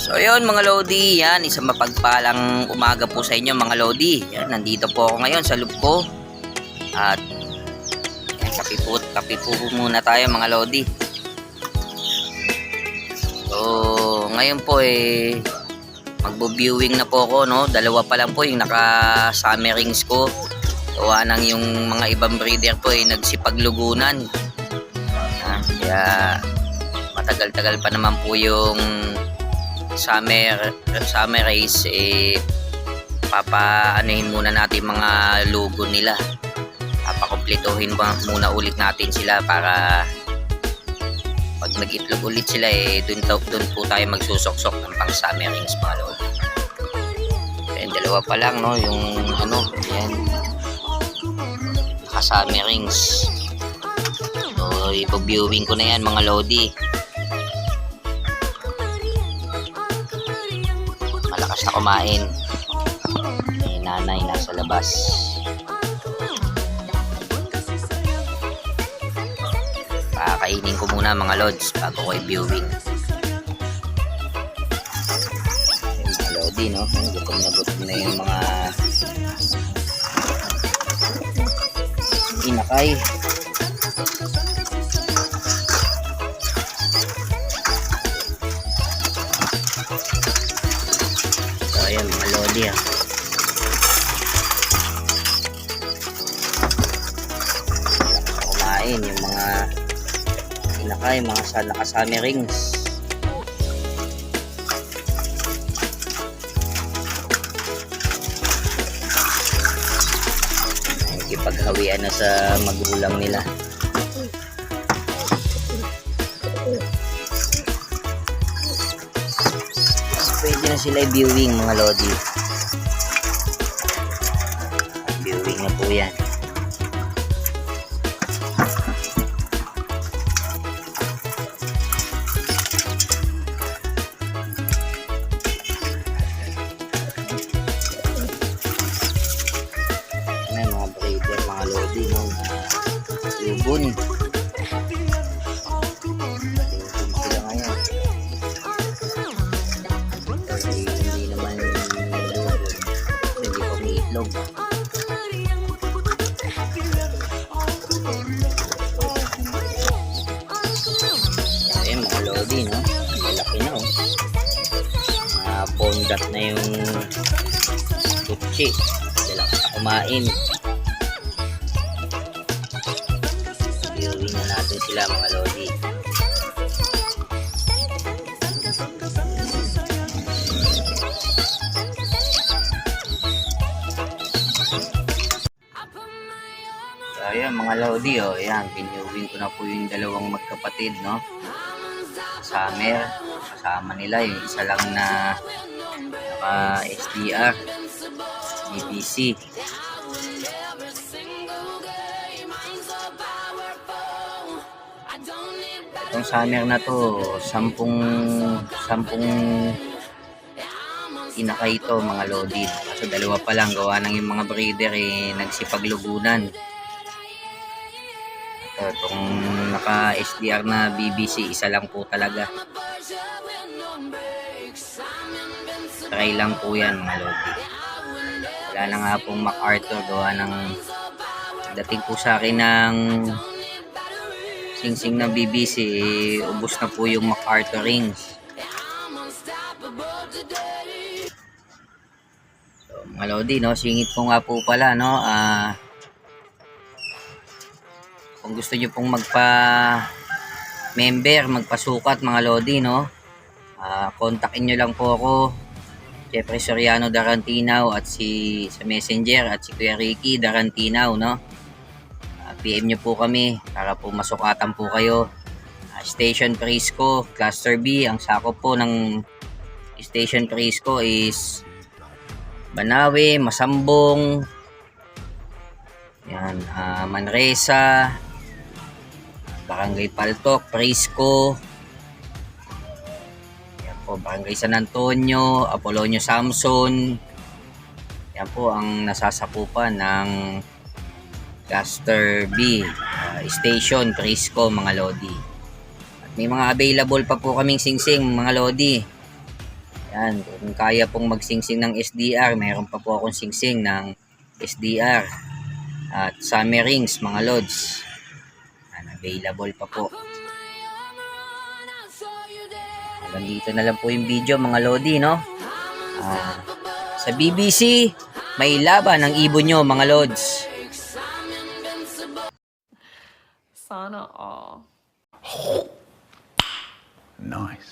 So yun mga Lodi, yan isang mapagpalang umaga po sa inyo mga Lodi. Yan, nandito po ako ngayon sa loob ko. At yan, kape po, kape po muna tayo mga Lodi. So ngayon po eh magbo-viewing na po ako no. Dalawa pa lang po yung naka-summer rings ko. Gawa nang yung mga ibang breeder po eh nagsipaglugunan. Yan, kaya matagal-tagal pa naman po yung summer summer race eh papaanuhin muna natin mga logo nila. Papakumpletuhin ba muna ulit natin sila para pag nag-itlog ulit sila eh dun, dun po tayo magsusoksok ng pang summer rings mga lord Ayan, dalawa pa lang no? Yung ano yan naka summer rings so ipo-viewing ko na yan mga lodi malakas na kumain. May nanay nasa labas. Kakainin ko muna mga lods bago ko i-viewing. Lodi, no? Gutom na gutom na yung mga inakay. Ah. kumain yung mga inakay, mga sa nakasami rings. Nakikipaghawian na sa magulang nila. Pwede na sila viewing mga lodi. Viewing na po yan. May mga breeder, mga lodi, no, na itlog. Ayun, mga lodi, no? Malaki na, oh. Mga bondat na yung kutsi. Sila ka kumain. Viewing na natin sila, mga lodi. So, ayan, mga lodi, oh. Ayan, binuwing ko na po yung dalawang magkapatid, no? Summer. Kasama nila, yung isa lang na naka SDR. BBC. Itong summer na to, sampung, sampung inakay ito mga lodi. Kaso dalawa pa lang, gawa ng yung mga breeder eh, nagsipaglugunan. Ito, itong naka SDR na BBC, isa lang po talaga. Try lang po yan mga lodi. Wala na nga pong MacArthur gawa ng dating po sa akin ng singsing ng BBC eh, ubos na po yung MacArthur rings. So, mga lodi, no, singit ko nga po pala, no, ah, kung gusto nyo pong magpa member, magpasukat mga lodi, no, ah, kontakin nyo lang po ako Jeffrey Soriano Darantinaw at si sa Messenger at si Kuya Ricky Darantinaw no. Ah, PM nyo po kami para po masukatan po kayo. Ah, Station Prisco Cluster B ang sakop po ng Station Prisco is Banawe, Masambong, yan, ah, Manresa, Barangay Paltok, Prisco, yan po, Barangay San Antonio, Apolonio Samson. Yan po ang nasasakupan ng Cluster B, ah, Station, Prisco, mga Lodi. At may mga available pa po kaming singsing, mga Lodi. Yan, kung kaya pong magsingsing ng SDR, mayroon pa po akong singsing ng SDR. At summer rings, mga lods available pa po. Hanggang dito na lang po yung video mga Lodi, no? Ah, sa BBC, may laban ang ibon nyo mga Lods. Sana all. Nice.